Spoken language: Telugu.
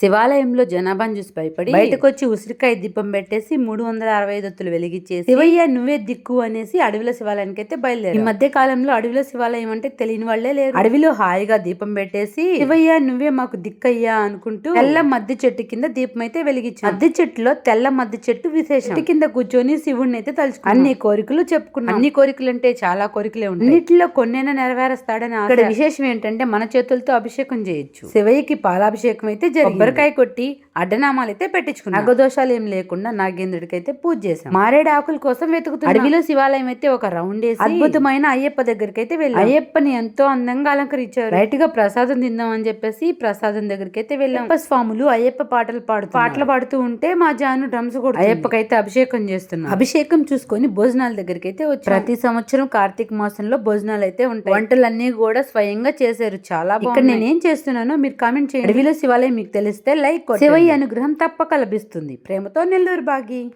శివాలయంలో జనాభాను చూసి భయపడి బయటకు వచ్చి ఉసిరికాయ దీపం పెట్టేసి మూడు వందల అరవై ఐదు ఒత్తులు వెలిగించేసి శివయ్య నువ్వే దిక్కు అనేసి అడవిలో శివాలయానికి అయితే బయలుదేరి ఈ మధ్య కాలంలో అడవిలో శివాలయం అంటే తెలియని వాళ్ళే లేరు. అడవిలో హాయిగా దీపం పెట్టేసి శివయ్య నువ్వే మాకు దిక్కయ్యా అనుకుంటూ తెల్ల మద్ది చెట్టు కింద దీపం అయితే వెలిగించు మద్ది చెట్టులో తెల్ల మద్ది చెట్టు విశేషం. చెట్టు కింద కూర్చొని శివుడిని అయితే తలుచుకున్నాం. అన్ని కోరికలు చెప్పుకున్నాం. అన్ని కోరికలు అంటే చాలా కోరికలే ఉంటాయి. అన్నిటిలో కొన్నైనా నెరవేరుస్తాడని. ఇక్కడ విశేషం ఏంటంటే మన చేతులతో అభిషేకం చేయొచ్చు. శివయ్యకి పాలాభిషేకం అయితే జరిగింది. కొబ్బరికాయ కొట్టి అడ్డనామాలు అయితే పెట్టించుకున్నాం. నాగదోషాలు ఏం లేకుండా నాగేంద్రుడికి అయితే పూజ చేశాం. మారేడు ఆకుల కోసం వెతుకుతున్నాం. అడవిలో శివాలయం అయితే ఒక రౌండ్ వేసి అద్భుతమైన అయ్యప్ప దగ్గరికి అయితే వెళ్ళాం. అయ్యప్పని ఎంతో అందంగా అలంకరించారు. రైట్గా ప్రసాదం తిందాం అని చెప్పేసి ప్రసాదం దగ్గరికి అయితే వెళ్ళాం. అయ్యప్ప స్వాములు అయ్యప్ప పాటలు పాడుతూ పాటలు పాడుతూ ఉంటే మా జాను డ్రమ్స్ కూడా అయ్యప్పకైతే అభిషేకం చేస్తున్నాం అభిషేకం చూసుకొని భోజనాల దగ్గరికి అయితే వచ్చి. ప్రతి సంవత్సరం కార్తీక మాసంలో భోజనాలు అయితే ఉంటాయి. వంటలన్నీ కూడా స్వయంగా చేశారు. చాలా ఇక్కడ నేనేం చేస్తున్నానో మీరు కామెంట్ చేయండి. అడవిలో శివాలయం మీకు తెలిస్తే లైక్ శివయ్య అనుగ్రహం తప్పక లభిస్తుంది. ప్రేమతో నెల్లూరు బాగి.